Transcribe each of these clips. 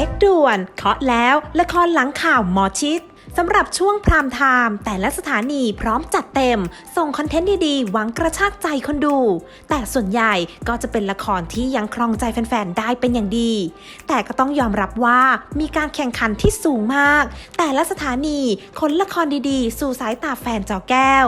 ช็คด่วนเคาะแล้วละครหลังข่าวหมอชิดสำหรับช่วงพรามไทม์แต่ละสถานีพร้อมจัดเต็ม ส่งคอนเทนต์ดีๆ หวังกระชากใจคนดู แต่ส่วนใหญ่ก็จะเป็นละครที่ยังครองใจแฟนๆ ได้เป็นอย่างดี แต่ก็ต้องยอมรับว่ามีการแข่งขันที่สูงมาก แต่ละสถานีขนละครดีๆ สู่สายตาแฟนจอแก้ว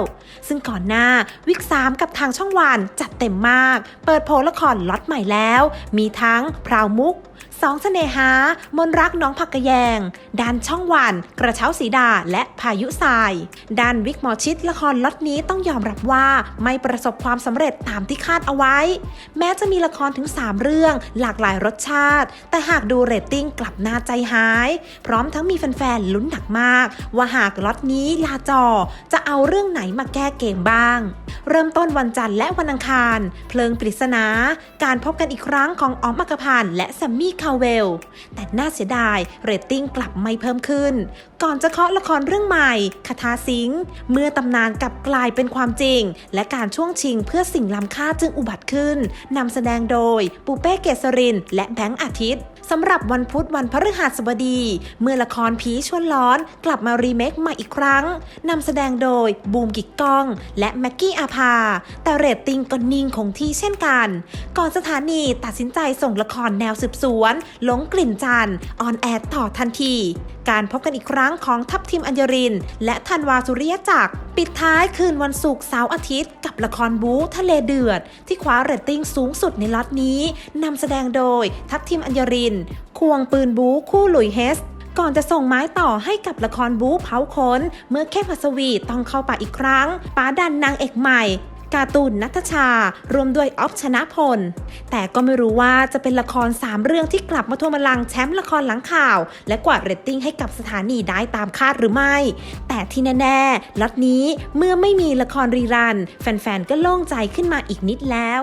ซึ่งก่อนหน้าวิก3กับทางช่องวันจัดเต็มมาก เปิดโผละครล็อตใหม่แล้ว มีทั้งพราวมุก สองเสน่หา มนรักน้องผักกระแยงดันช่องวัน กระเช้าสีดา และพายุทรายดันวิกหมอชิดละครล็อตนี้ต้องยอมรับว่าไม่ประสบความสำเร็จตามที่คาดเอาไว้ แม้จะมีละครถึง 3 เรื่องหลากหลายรสชาติ แต่หากดูเรตติ้งกลับน่าใจหาย พร้อมทั้งมีแฟนๆลุ้นหนักมาก ว่าหากล็อตนี้ลาจอ จะเอาเรื่องไหนมาแก้เกมบ้าง เริ่มต้นวันจันทร์และวันอังคาร เพลิงปริศนา การพบกันอีกครั้งของออมอักพันและแซมมี่คาเวล แต่น่าเสียดายเรตติ้งกลับไม่เพิ่มขึ้น ก่อนจะเคาะละครเรื่องใหม่คาทาสิง เมื่อตำนานกลับกลายเป็นความจริง และการช่วงชิงเพื่อสิ่งล้ำค่าจึงอุบัติขึ้นนำแสดงโดยปูเป้เกษริน และแบงค์อาทิตย์ สำหรับวันพุธวันพฤหัสบดี เมื่อละครผีชวนร้อนกลับมารีเมคใหม่อีกครั้งนำแสดงโดยบูมกิกกอง และแม็กกี้อาภา แต่เรตติ้งก็นิ่งคงที่เช่นกัน ก่อนสถานีตัดสินใจส่งละครแนวสืบสวนหลงกลิ่นจันออนแอร์ต่อทันที การพบกันอีกครั้งของทัพทีมอัญญริน และธันวาสุริยจักรปิดท้ายคืนวันศุกร์เสาร์อาทิตย์ กับละครบู๊ทะเลเดือด ที่คว้าเรตติ้งสูงสุดในล็อตนี้นำแสดงโดยทัพทีมอัญญริน ควงปืนบู๊คู่หลุยเฮสก่อนจะส่งไม้ต่อให้กับละครบู๊เผาขนเมื่อเข้มพัสวีต้องเข้าป่าอีกครั้งป้าดันนางเอกใหม่ การ์ตูนนัทชา รวมด้วยออฟชนะพล แต่ก็ไม่รู้ว่าจะเป็นละคร 3 เรื่องที่กลับมาทวงบัลลังก์แชมป์ละครหลังข่าว และกวาดเรตติ้งให้กับสถานีได้ตามคาดหรือไม่ แต่ที่แน่ๆล็อตนี้เมื่อไม่มีละครรีรัน แฟนๆ ก็โล่งใจขึ้นมาอีกนิดแล้ว